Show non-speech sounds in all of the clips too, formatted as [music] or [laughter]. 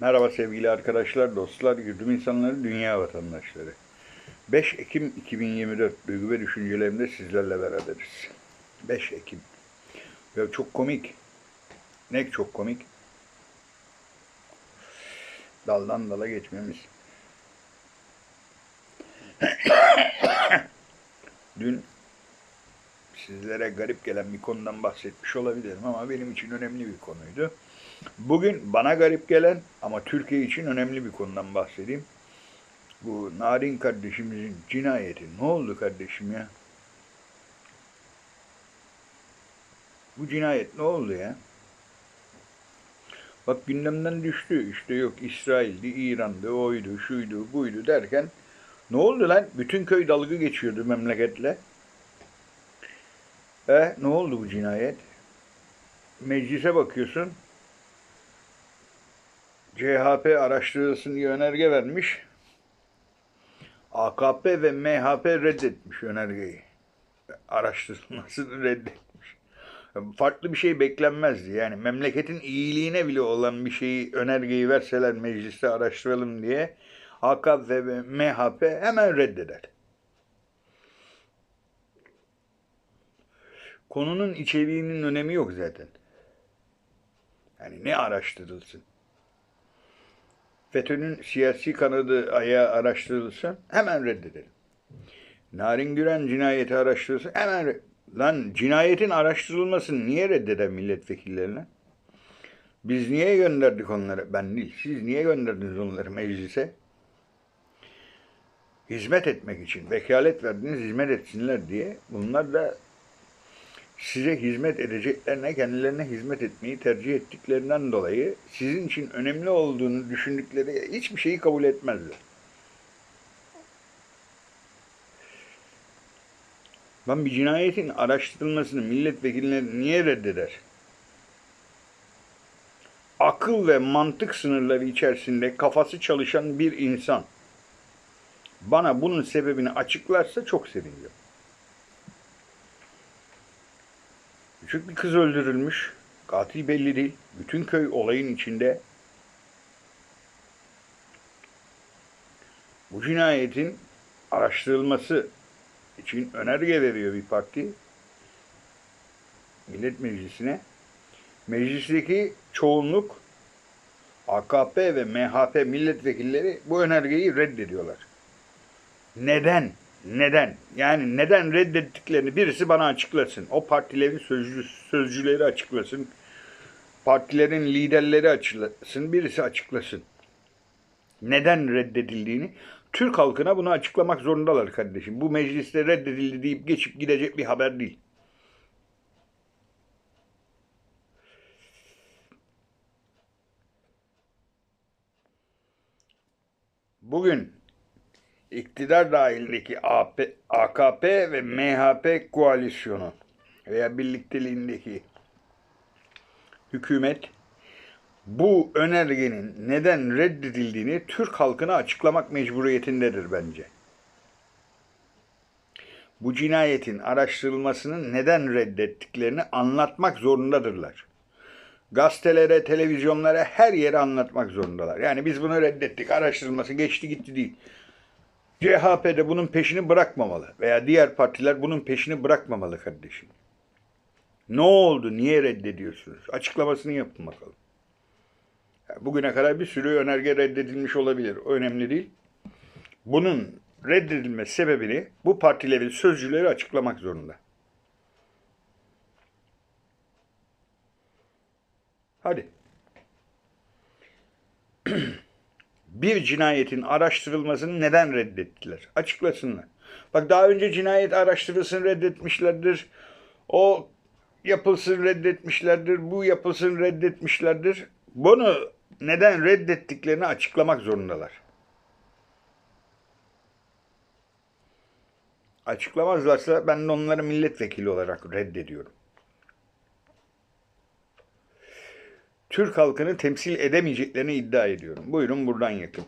Merhaba sevgili arkadaşlar, dostlar, yurdum insanları, dünya vatandaşları. 5 Ekim 2024 duygu ve düşüncelerimde sizlerle beraberiz. 5 Ekim. Ya çok komik. Ne çok komik? Daldan dala geçmemiz. [coughs] Dün sizlere garip gelen bir konudan bahsetmiş olabilirim ama benim için önemli bir konuydu. Bugün bana garip gelen ama Türkiye için önemli bir konudan bahsedeyim. Bu Narin kardeşimizin cinayeti. Ne oldu kardeşim ya? Bu cinayet ne oldu ya? Bak gündemden düştü. İşte yok İsrail'di, İran'dı, oydu, şuydu, buydu derken ne oldu lan? Bütün köy dalga geçiyordu memleketle. E ne oldu bu cinayet? Meclise bakıyorsun. CHP araştırılsın diye önerge vermiş. AKP ve MHP reddetmiş önergeyi. Araştırılmasını reddetmiş. Farklı bir şey beklenmezdi. Yani memleketin iyiliğine bile olan bir şeyi önergeyi verseler mecliste araştıralım diye AKP ve MHP hemen reddeder. Konunun içeriğinin önemi yok zaten. Yani ne araştırılsın? FETÖ'nün siyasi kanadı ayağı araştırılsın hemen reddedelim. Narin Güren cinayeti araştırılsın hemen Lan cinayetin araştırılmasını niye reddeden milletvekillerine? Biz niye gönderdik onları? Ben değil. Siz niye gönderdiniz onları meclise? Hizmet etmek için. Vekalet verdiniz hizmet etsinler diye. Bunlar da size hizmet edeceklerine, kendilerine hizmet etmeyi tercih ettiklerinden dolayı sizin için önemli olduğunu düşündükleri hiçbir şeyi kabul etmezler. Ben bir cinayetin araştırılmasını milletvekilleri niye reddeder? Akıl ve mantık sınırları içerisinde kafası çalışan bir insan bana bunun sebebini açıklarsa çok sevinirim. Küçük bir kız öldürülmüş. Katil belli değil. Bütün köy olayın içinde. Bu cinayetin araştırılması için önerge veriyor bir parti. Millet Meclisi'ne. Meclisteki çoğunluk AKP ve MHP milletvekilleri bu önergeyi reddediyorlar. Neden? Neden? Yani neden reddettiklerini birisi bana açıklasın. O partilerin sözcü, sözcüleri açıklasın. Partilerin liderleri açıklasın. Birisi açıklasın. Neden reddedildiğini. Türk halkına bunu açıklamak zorundalar kardeşim. Bu mecliste reddedildi deyip geçip gidecek bir haber değil. Bugün iktidar dahilindeki AP, AKP ve MHP koalisyonu veya birlikteliğindeki hükümet bu önergenin neden reddedildiğini Türk halkına açıklamak mecburiyetindedir bence. Bu cinayetin araştırılmasını neden reddettiklerini anlatmak zorundadırlar. Gazetelere, televizyonlara her yere anlatmak zorundalar. Yani biz bunu reddettik, araştırılması geçti gitti değil. CHP de bunun peşini bırakmamalı veya diğer partiler bunun peşini bırakmamalı kardeşim. Ne oldu? Niye reddediyorsunuz? Açıklamasını yapın bakalım. Bugüne kadar bir sürü önerge reddedilmiş olabilir. O önemli değil. Bunun reddedilme sebebini bu partilerin sözcüleri açıklamak zorunda. Hadi. Bir cinayetin araştırılmasını neden reddettiler? Açıklasınlar. Bak daha önce cinayet araştırılsın reddetmişlerdir. O yapılsın reddetmişlerdir. Bu yapılsın reddetmişlerdir. Bunu neden reddettiklerini açıklamak zorundalar. Açıklamazlarsa ben de onları milletvekili olarak reddediyorum. Türk halkını temsil edemeyeceklerini iddia ediyorum. Buyurun buradan yakın.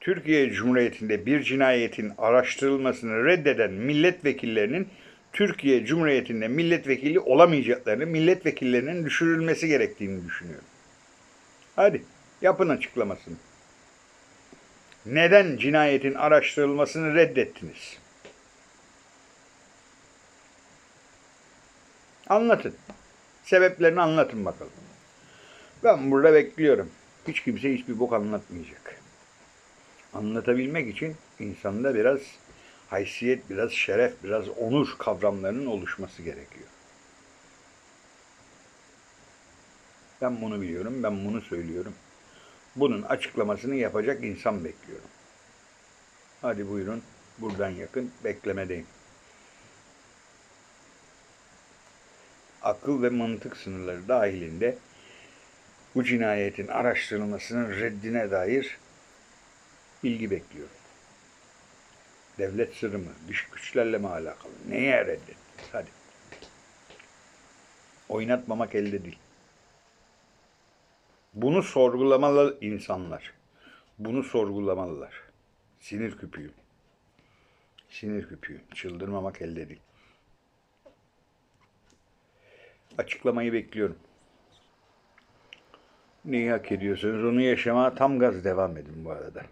Türkiye Cumhuriyeti'nde bir cinayetin araştırılmasını reddeden milletvekillerinin Türkiye Cumhuriyeti'nde milletvekili olamayacaklarını, milletvekillerinin düşürülmesi gerektiğini düşünüyorum. Hadi yapın açıklamasını. Neden cinayetin araştırılmasını reddettiniz? Anlatın. Sebeplerini anlatın bakalım. Ben burada bekliyorum. Hiç kimse hiçbir bok anlatmayacak. Anlatabilmek için insanda biraz haysiyet, biraz şeref, biraz onur kavramlarının oluşması gerekiyor. Ben bunu biliyorum, ben bunu söylüyorum. Bunun açıklamasını yapacak insan bekliyorum. Hadi buyurun, buradan yakın, beklemedeyim. Akıl ve mantık sınırları dahilinde bu cinayetin araştırılmasının reddine dair bilgi bekliyorum. Devlet sırrı mı, dış güçlerle mi alakalı? Neye reddettiniz? Hadi. Oynatmamak elde değil. Bunu sorgulamalı insanlar. Bunu sorgulamalılar. Sinir küpüyüm. Sinir küpüyüm. Çıldırmamak elde değil. Açıklamayı bekliyorum. Neyi hak ediyorsanız onu yaşamaya tam gaz devam edin bu arada.